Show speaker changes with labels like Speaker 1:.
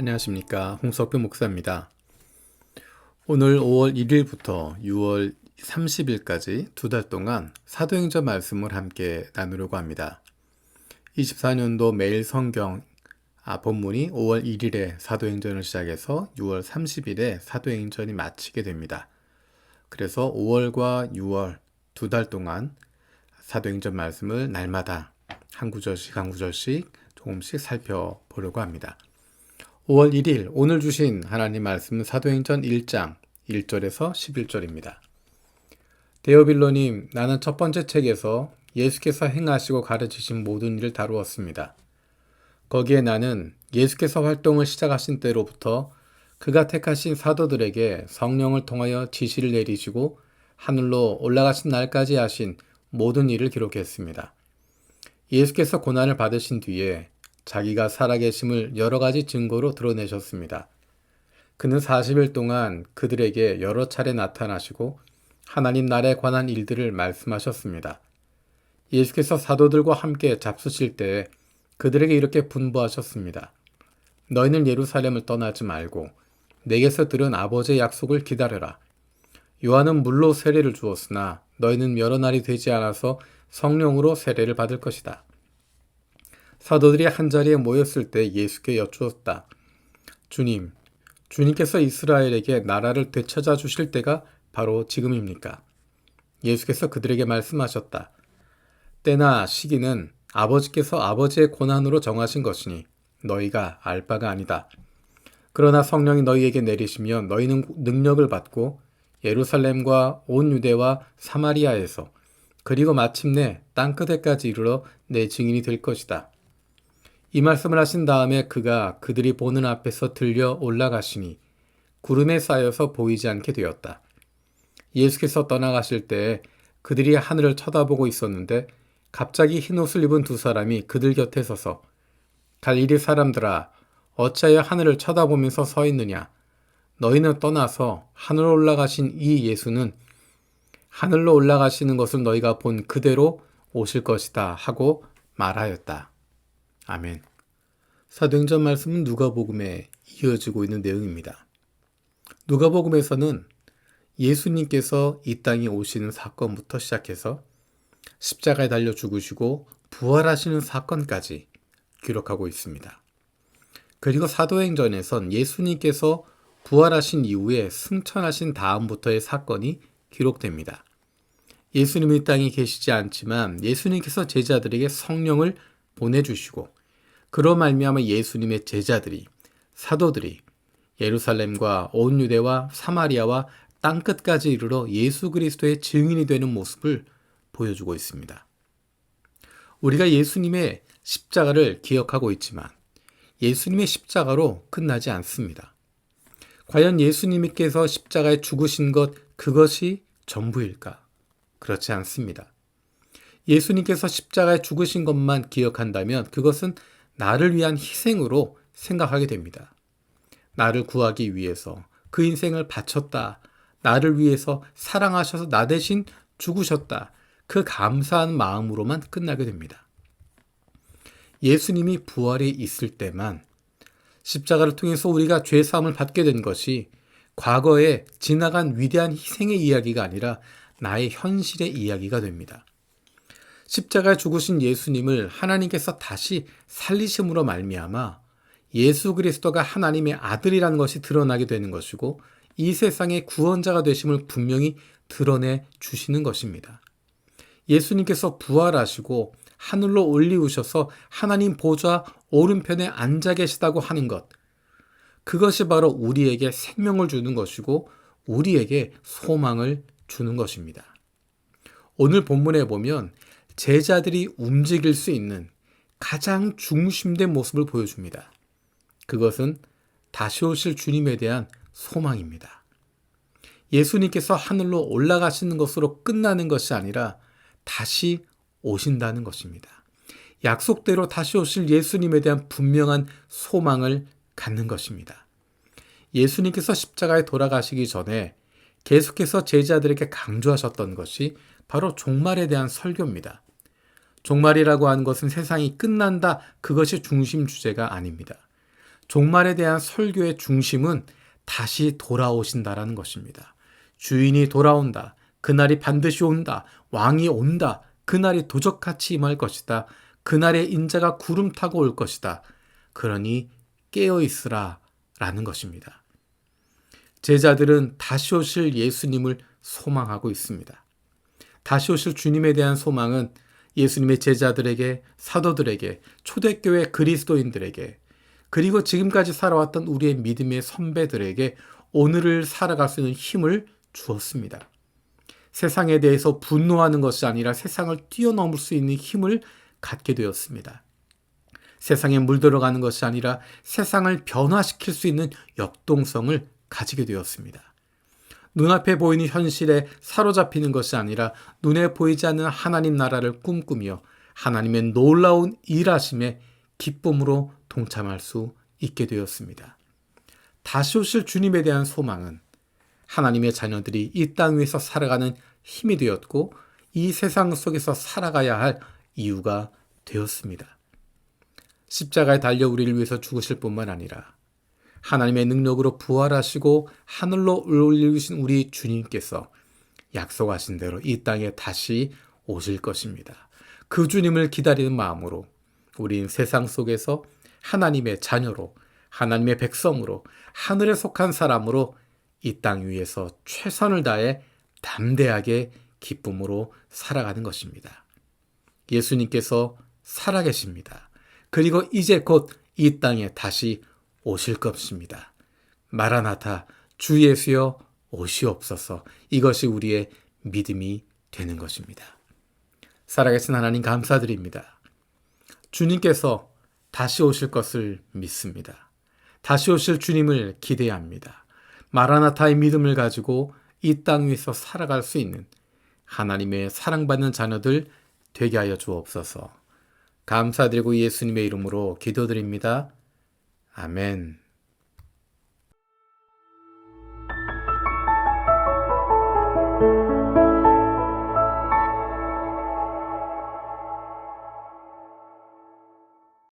Speaker 1: 안녕하십니까. 홍석표 목사입니다. 오늘 5월 1일부터 6월 30일까지 두 달 동안 사도행전 말씀을 함께 나누려고 합니다. 24년도 매일 성경 아, 본문이 5월 1일에 사도행전을 시작해서 6월 30일에 사도행전이 마치게 됩니다. 그래서 5월과 6월 두 달 동안 사도행전 말씀을 날마다 한 구절씩 한 구절씩 조금씩 살펴보려고 합니다. 5월 1일 오늘 주신 하나님 말씀은 사도행전 1장 1절에서 11절입니다. 데오빌로님, 나는 첫 번째 책에서 예수께서 행하시고 가르치신 모든 일을 다루었습니다. 거기에 나는 예수께서 활동을 시작하신 때로부터 그가 택하신 사도들에게 성령을 통하여 지시를 내리시고 하늘로 올라가신 날까지 하신 모든 일을 기록했습니다. 예수께서 고난을 받으신 뒤에 자기가 살아계심을 여러 가지 증거로 드러내셨습니다. 그는 40일 동안 그들에게 여러 차례 나타나시고 하나님 나라에 관한 일들을 말씀하셨습니다. 예수께서 사도들과 함께 잡수실 때 그들에게 이렇게 분부하셨습니다. 너희는 예루살렘을 떠나지 말고 내게서 들은 아버지의 약속을 기다려라. 요한은 물로 세례를 주었으나 너희는 여러 날이 되지 않아서 성령으로 세례를 받을 것이다. 사도들이 한자리에 모였을 때 예수께 여쭈었다. 주님, 주님께서 이스라엘에게 나라를 되찾아 주실 때가 바로 지금입니까? 예수께서 그들에게 말씀하셨다. 때나 시기는 아버지께서 아버지의 고난으로 정하신 것이니 너희가 알 바가 아니다. 그러나 성령이 너희에게 내리시면 너희는 능력을 받고 예루살렘과 온 유대와 사마리아에서 그리고 마침내 땅끝에까지 이르러 내 증인이 될 것이다. 이 말씀을 하신 다음에 그가 그들이 보는 앞에서 들려 올라가시니 구름에 쌓여서 보이지 않게 되었다. 예수께서 떠나가실 때 그들이 하늘을 쳐다보고 있었는데 갑자기 흰 옷을 입은 두 사람이 그들 곁에 서서 갈릴리 사람들아 어찌하여 하늘을 쳐다보면서 서 있느냐 너희는 떠나서 하늘로 올라가신 이 예수는 하늘로 올라가시는 것을 너희가 본 그대로 오실 것이다 하고 말하였다. 아멘. 사도행전 말씀은 누가복음에 이어지고 있는 내용입니다. 누가복음에서는 예수님께서 이 땅에 오시는 사건부터 시작해서 십자가에 달려 죽으시고 부활하시는 사건까지 기록하고 있습니다. 그리고 사도행전에선 예수님께서 부활하신 이후에 승천하신 다음부터의 사건이 기록됩니다. 예수님이 이 땅에 계시지 않지만 예수님께서 제자들에게 성령을 보내주시고 그로 말미암아 예수님의 제자들이 사도들이 예루살렘과 온 유대와 사마리아와 땅 끝까지 이르러 예수 그리스도의 증인이 되는 모습을 보여주고 있습니다. 우리가 예수님의 십자가를 기억하고 있지만 예수님의 십자가로 끝나지 않습니다. 과연 예수님께서 십자가에 죽으신 것 그것이 전부일까? 그렇지 않습니다. 예수님께서 십자가에 죽으신 것만 기억한다면 그것은 나를 위한 희생으로 생각하게 됩니다. 나를 구하기 위해서 그 인생을 바쳤다. 나를 위해서 사랑하셔서 나 대신 죽으셨다. 그 감사한 마음으로만 끝나게 됩니다. 예수님이 부활에 있을 때만 십자가를 통해서 우리가 죄 사함을 받게 된 것이 과거에 지나간 위대한 희생의 이야기가 아니라 나의 현실의 이야기가 됩니다. 십자가에 죽으신 예수님을 하나님께서 다시 살리심으로 말미암아 예수 그리스도가 하나님의 아들이라는 것이 드러나게 되는 것이고 이 세상의 구원자가 되심을 분명히 드러내 주시는 것입니다. 예수님께서 부활하시고 하늘로 올리우셔서 하나님 보좌 오른편에 앉아 계시다고 하는 것. 그것이 바로 우리에게 생명을 주는 것이고 우리에게 소망을 주는 것입니다. 오늘 본문에 보면 제자들이 움직일 수 있는 가장 중심된 모습을 보여줍니다. 그것은 다시 오실 주님에 대한 소망입니다. 예수님께서 하늘로 올라가시는 것으로 끝나는 것이 아니라 다시 오신다는 것입니다. 약속대로 다시 오실 예수님에 대한 분명한 소망을 갖는 것입니다. 예수님께서 십자가에 돌아가시기 전에 계속해서 제자들에게 강조하셨던 것이 바로 종말에 대한 설교입니다. 종말이라고 하는 것은 세상이 끝난다. 그것이 중심 주제가 아닙니다. 종말에 대한 설교의 중심은 다시 돌아오신다라는 것입니다. 주인이 돌아온다. 그날이 반드시 온다. 왕이 온다. 그날이 도적같이 임할 것이다. 그날에 인자가 구름 타고 올 것이다. 그러니 깨어 있으라 라는 것입니다. 제자들은 다시 오실 예수님을 소망하고 있습니다. 다시 오실 주님에 대한 소망은 예수님의 제자들에게, 사도들에게, 초대교회 그리스도인들에게, 그리고 지금까지 살아왔던 우리의 믿음의 선배들에게 오늘을 살아갈 수 있는 힘을 주었습니다. 세상에 대해서 분노하는 것이 아니라 세상을 뛰어넘을 수 있는 힘을 갖게 되었습니다. 세상에 물들어가는 것이 아니라 세상을 변화시킬 수 있는 역동성을 가지게 되었습니다. 눈앞에 보이는 현실에 사로잡히는 것이 아니라 눈에 보이지 않는 하나님 나라를 꿈꾸며 하나님의 놀라운 일하심에 기쁨으로 동참할 수 있게 되었습니다. 다시 오실 주님에 대한 소망은 하나님의 자녀들이 이 땅 위에서 살아가는 힘이 되었고 이 세상 속에서 살아가야 할 이유가 되었습니다. 십자가에 달려 우리를 위해서 죽으실 뿐만 아니라 하나님의 능력으로 부활하시고 하늘로 올리신 우리 주님께서 약속하신 대로 이 땅에 다시 오실 것입니다. 그 주님을 기다리는 마음으로 우린 세상 속에서 하나님의 자녀로 하나님의 백성으로 하늘에 속한 사람으로 이 땅 위에서 최선을 다해 담대하게 기쁨으로 살아가는 것입니다. 예수님께서 살아계십니다. 그리고 이제 곧 이 땅에 다시 오실 것입니다. 마라나타 주 예수여 오시옵소서 이것이 우리의 믿음이 되는 것입니다. 살아계신 하나님 감사드립니다. 주님께서 다시 오실 것을 믿습니다. 다시 오실 주님을 기대합니다. 마라나타의 믿음을 가지고 이 땅 위에서 살아갈 수 있는 하나님의 사랑받는 자녀들 되게 하여 주옵소서. 감사드리고 예수님의 이름으로 기도드립니다. 아멘.